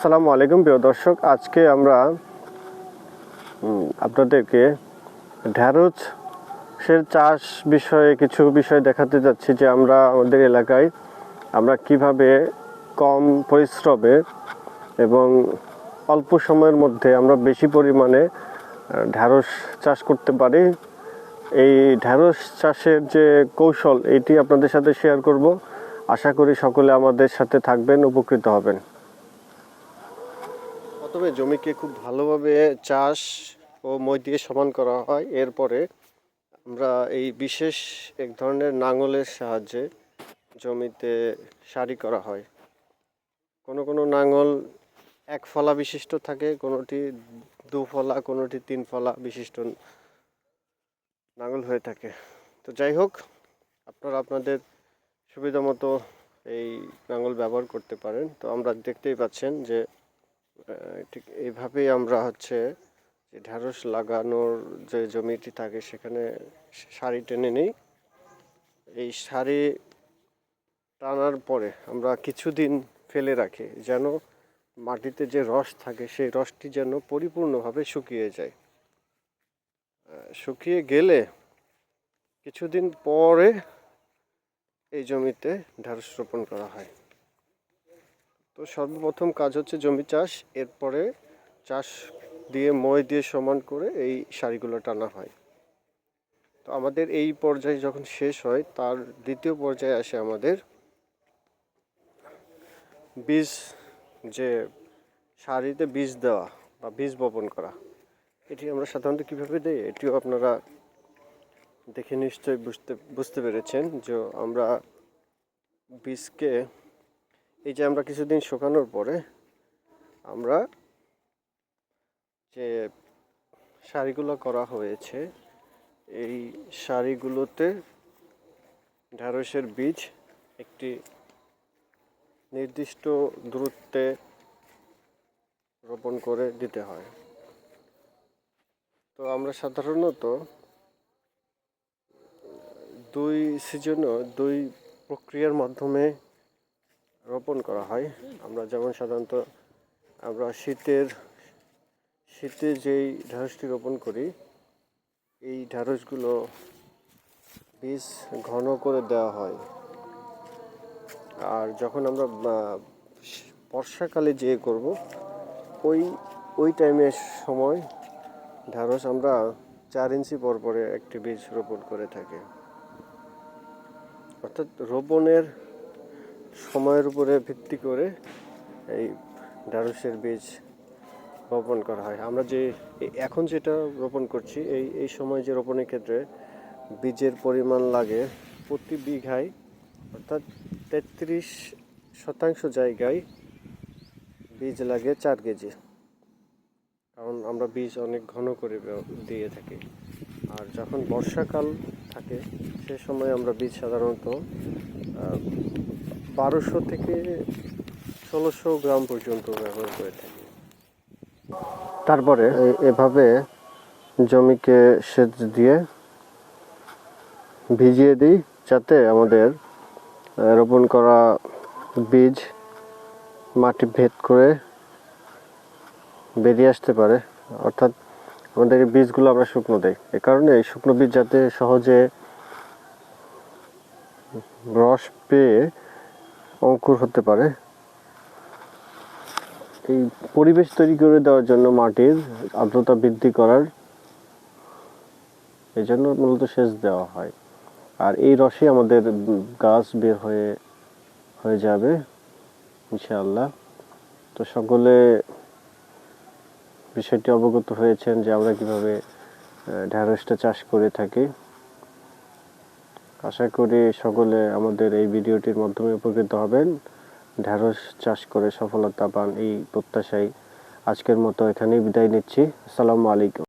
আসসালামু আলাইকুম, প্রিয় দর্শক। আজকে আমরা আপনাদেরকে ঢ্যাঁড়সের চাষ বিষয়ে কিছু বিষয় দেখাতে যাচ্ছি যে আমরা আমাদের এলাকায় আমরা কীভাবে কম পরিশ্রমে এবং অল্প সময়ের মধ্যে আমরা বেশি পরিমাণে ঢ্যাঁড়স চাষ করতে পারি। এই ঢ্যাঁড়স চাষের যে কৌশল, এটি আপনাদের সাথে শেয়ার করব। আশা করি সকলে আমাদের সাথে থাকবেন, উপকৃত হবেন। প্রথমে জমিকে খুব ভালোভাবে চাষ ও মই দিয়ে সমান করা হয়। এরপরে আমরা এই বিশেষ এক ধরনের নাঙলের সাহায্যে জমিতে সারি করা হয়। কোনো কোনো নাঙল এক ফলা বিশিষ্ট থাকে, কোনোটি দু ফলা, কোনোটি তিন ফলা বিশিষ্ট নাঙল হয়ে থাকে। তো যাই হোক, আপনারা আপনাদের সুবিধা মতো এই নাঙল ব্যবহার করতে পারেন। তো আমরা দেখতেই পাচ্ছেন যে ঠিক এইভাবেই আমরা হচ্ছে যে ঢ্যাঁড়স লাগানোর যে জমিটি থাকে সেখানে সারি টেনে নিই। এই সারি টানার পরে আমরা কিছুদিন ফেলে রাখি যেন মাটিতে যে রস থাকে সেই রসটি যেন পরিপূর্ণভাবে শুকিয়ে যায়। শুকিয়ে গেলে কিছুদিন পরে এই জমিতে ঢ্যাঁড়স রোপণ করা হয়। তো সর্বপ্রথম কাজ হচ্ছে জমি চাষ, এরপরে চাষ দিয়ে মই দিয়ে সমান করে এই সারিগুলো টানা হয়। তো আমাদের এই পর্যায়ে যখন শেষ হয়, তার দ্বিতীয় পর্যায়ে আসে আমাদের বীজ, যে সারিতে বীজ দেওয়া বা বীজ বপন করা। এটি আমরা সাধারণত কীভাবে দিই? এটিও আপনারা দেখে নিশ্চয়ই বুঝতে বুঝতে পেরেছেন যে আমরা বীজকে এই যে আমরা কিছুদিন শুকানোর পরে আমরা যে শাড়িগুলো করা হয়েছে, এই শাড়িগুলোতে ঢ্যাঁড়সের বীজ, একটি নির্দিষ্ট দূরত্বে রোপণ করে দিতে হয়। তো আমরা সাধারণত দুই সিজনও দুই প্রক্রিয়ার মাধ্যমে রোপণ করা হয়। আমরা যেমন সাধারণত আমরা শীতের, শীতে যেই ঢ্যাঁড়সটি রোপণ করি, এই ঢ্যাঁড়সগুলো বীজ ঘন করে দেওয়া হয়। আর যখন আমরা বর্ষাকালে যে করব, ওই ওই টাইমের সময় ঢ্যাঁড়স আমরা চার ইঞ্চি পর পরে একটি বীজ রোপণ করে থাকি। অর্থাৎ রোপণের সময়ের উপরে ভিত্তি করে এই ঢ্যাঁড়সের বীজ রোপণ করা হয়। আমরা যে এখন যেটা রোপণ করছি, এই এই সময় যে রোপণের ক্ষেত্রে বীজের পরিমাণ লাগে প্রতি বিঘায় অর্থাৎ তেত্রিশ শতাংশ জায়গায় বীজ লাগে চার কেজি। কারণ আমরা বীজ অনেক ঘন করে দিয়ে থাকি। আর যখন বর্ষাকাল থাকে, সে সময় আমরা বীজ সাধারণত বারোশো থেকে ষোলোশো গ্রাম পর্যন্ত ব্যবহার করে থাকি। তারপরে এভাবে জমিকে সেচ দিয়ে ভিজিয়ে দিই যাতে আমাদের রোপণ করা বীজ মাটি ভেদ করে বেরিয়ে আসতে পারে। অর্থাৎ আমাদের এই বীজগুলো আমরা শুকনো দেই। এ কারণে এই শুকনো বীজ যাতে সহজে রস পেয়ে অঙ্কুর হতে পারে। এই পরিবেশ তৈরি করে দেওয়ার জন্য মাটির আর্দ্রতা বৃদ্ধি করার এই জন্য মূলত সেচ দেওয়া হয়। আর এই রসে আমাদের গাছ বের হয়ে হয়ে যাবে, ইনশাআল্লাহ। তো সকলে বিষয়টি অবগত হয়েছেন যে আমরা কীভাবে ঢ্যাঁড়সটা চাষ করে থাকি। আশা করি সকলে আমাদের এই ভিডিওটির মাধ্যমে উপকৃত হবেন। ঢ্যাঁড়স চাষ করে সফলতা পান এই প্রত্যাশায় আজকের মতো এখানেই বিদায় নিচ্ছি। আসসালামু আলাইকুম।